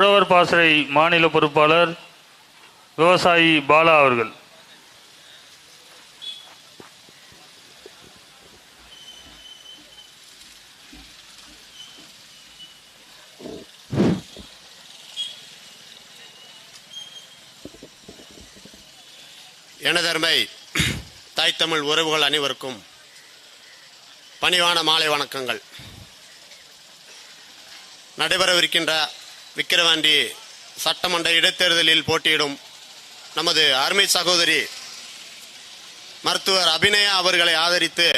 உழவர் பாசறை மாநில பொறுப்பாளர் விவசாயி பாலா அவர்கள். எனதருமை தாய் தமிழ் உறவுகள் அனைவருக்கும் பணிவான மாலை வணக்கங்கள். நடைபெறவிருக்கின்ற விக்கிரவாண்டி சட்டமன்ற இடைத்தேர்தலில் போட்டியிடும் நமது அருமை சகோதரி மருத்துவர் அபிநயா அவர்களை ஆதரித்து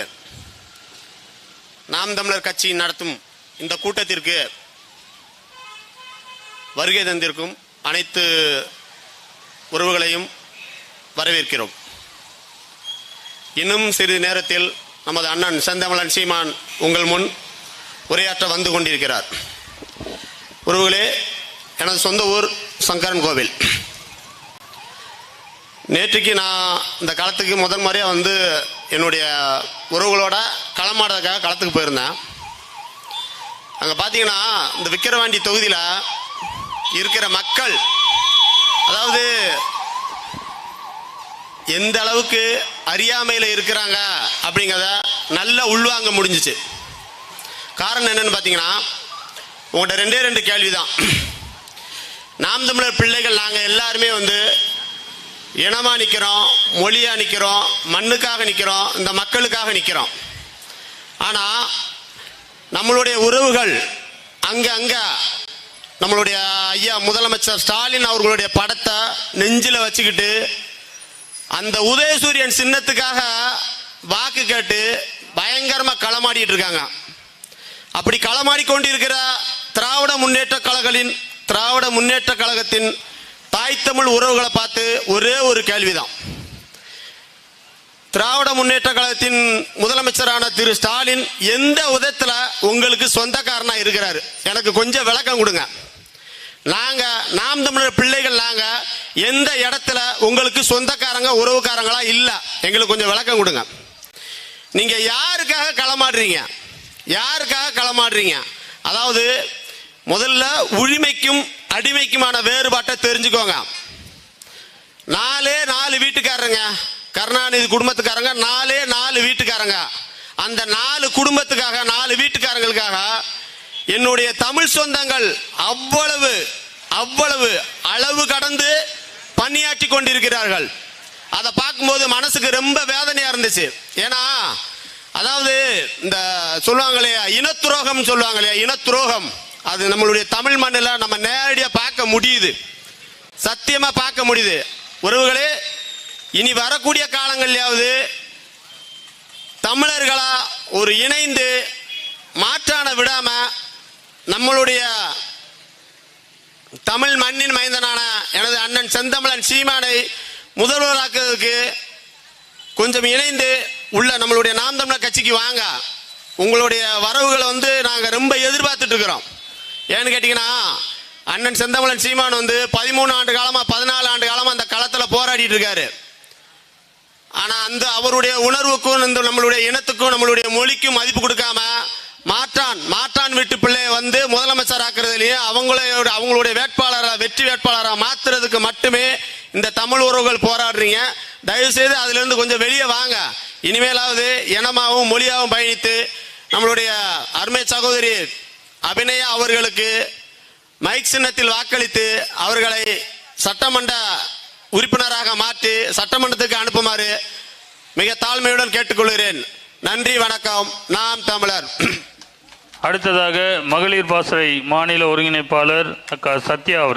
நாம் தமிழர் கட்சி நடத்தும் இந்த கூட்டத்திற்கு வருகை தந்திருக்கும் அனைத்து உறவுகளையும் வரவேற்கிறோம். இன்னும் சிறிது நேரத்தில் நமது அண்ணன் செந்தமலன் சீமான் உங்கள் முன் உரையாற்ற வந்து கொண்டிருக்கிறார். உறவுகளே எனது சொந்த ஊர் சங்கரன் கோவில். நேற்றுக்கு நான் இந்த களத்துக்கு முதல் முறையாக வந்து என்னுடைய உறவுகளோட களமாடுறதுக்காக களத்துக்கு போயிருந்தேன். அங்கே பார்த்தீங்கன்னா இந்த விக்கிரவாண்டி தொகுதியில் இருக்கிற மக்கள் அதாவது எந்த அளவுக்கு அறியாமையில் இருக்கிறாங்க அப்படிங்கிறத நல்லா உள்வாங்க முடிஞ்சிச்சு. காரணம் என்னென்னு பார்த்தீங்கன்னா உங்கள்கிட்ட ரெண்டே ரெண்டு கேள்வி தான் நாம் தமிழர் பிள்ளைகள் நாங்கள் எல்லாருமே வந்து இனமாக நிற்கிறோம் மொழியாக நிற்கிறோம் மண்ணுக்காக நிற்கிறோம் இந்த மக்களுக்காக நிற்கிறோம் ஆனால் நம்மளுடைய உறவுகள் அங்கே அங்கே நம்மளுடைய ஐயா முதலமைச்சர் ஸ்டாலின் அவர்களுடைய படத்தை நெஞ்சில் வச்சுக்கிட்டு அந்த உதயசூரியன் சின்னத்துக்காக வாக்கு கேட்டு பயங்கரமாக களமாடிட்டு இருக்காங்க. அப்படி களமாடி கொண்டிருக்கிற திராவிட முன்னேற்ற கழகத்தின் திராவிட முன்னேற்ற கழகத்தின் தாய் தமிழ் உறவுகளை பார்த்து ஒரே ஒரு கேள்விதான். திராவிட முன்னேற்ற கழகத்தின் முதலமைச்சரான திரு ஸ்டாலின் எந்த விதத்தில் உங்களுக்கு சொந்தக்காரனா இருக்கிறாரு? எனக்கு கொஞ்சம் விளக்கம் கொடுங்க. நாங்க நாம் தமிழர் பிள்ளைகள் நாங்க எந்த இடத்துல உங்களுக்கு சொந்தக்காரங்க உறவுக்காரங்களா இல்ல? எங்களுக்கு கொஞ்சம் விளக்கம் கொடுங்க. நீங்க யாருக்காக களமாடுறீங்க? யாருக்காக களமாடுறீங்க? அதாவது முதல்ல உரிமைக்கும் அடிமைக்குமான வேறுபாட்டை தெரிஞ்சுக்கோங்க. நாலே நாலு வீட்டுக்காரங்க கருணாநிதி குடும்பத்துக்காரங்க நாலே நாலு வீட்டுக்காரங்க. அந்த நாலு குடும்பத்துக்காக நாலு வீட்டுக்காரங்களுக்காக என்னுடைய தமிழ் சொந்தங்கள் அவ்வளவு அவ்வளவு அளவு கடந்து பணியாற்றி கொண்டிருக்கிறார்கள். அதை பார்க்கும்போது மனசுக்கு ரொம்ப வேதனையா இருந்துச்சு. ஏன்னா அதாவது இந்த சொல்லுவாங்க இல்லையா இனத்துரோகம் சொல்லுவாங்க இல்லையா இனத்துரோகம். அது நம்மளுடைய தமிழ் மண்ணில் நம்ம நேரடியாக பார்க்க முடியுது. சத்தியமாக பார்க்க முடியுது. உறவுகளே இனி வரக்கூடிய காலங்கள்லையாவது தமிழர்களா ஒரு இணைந்து மாற்றான விடாம நம்மளுடைய தமிழ் மண்ணின் மைந்தனான எனது அண்ணன் செந்தமிழன் சீமானை முதல்வராக்குறதுக்கு கொஞ்சம் இணைந்து உள்ள நம்மளுடைய நாம் தமிழர் கட்சிக்கு வாங்க. உங்களுடைய வரவுகளை வந்து நாங்கள் ரொம்ப எதிர்பார்த்துட்டு இருக்கிறோம். ஏன்னு கேட்டிங்கன்னா அண்ணன் செந்தமலன் சீமான் வந்து பதிமூணு ஆண்டு காலமாக பதினாலு ஆண்டு காலமாக அந்த களத்தில் போராடிட்டு இருக்காரு. ஆனால் அந்த அவருடைய உணர்வுக்கும் இந்த நம்மளுடைய இனத்துக்கும் நம்மளுடைய மொழிக்கும் மதிப்பு கொடுக்காம மாற்றான் மாற்றான் வீட்டு பிள்ளைய வந்து முதலமைச்சர் ஆக்குறதுலயும் அவங்களோட அவங்களுடைய வேட்பாளராக வெற்றி வேட்பாளராக மாத்துறதுக்கு மட்டுமே இந்த தமிழ் உறவுகள் போராடுறீங்க. தயவு செய்து அதுல இருந்து கொஞ்சம் வெளியே வாங்க. இனிமேலாவது இனமாகவும் மொழியாகவும் பயணித்து நம்மளுடைய அருமை சகோதரி அபிநயா அவர்களுக்கு மைக் சின்னத்தில் வாக்களித்து அவர்களை சட்டமன்ற உறுப்பினராக மாற்றி சட்டமன்றத்துக்கு அனுப்புமாறு மிக தாழ்மையுடன் கேட்டுக்கொள்கிறேன். நன்றி வணக்கம். நாம் தமிழர். அடுத்ததாக மகளிர் பாசறை மாநில ஒருங்கிணைப்பாளர் அக்கா சத்யா அவர்கள்.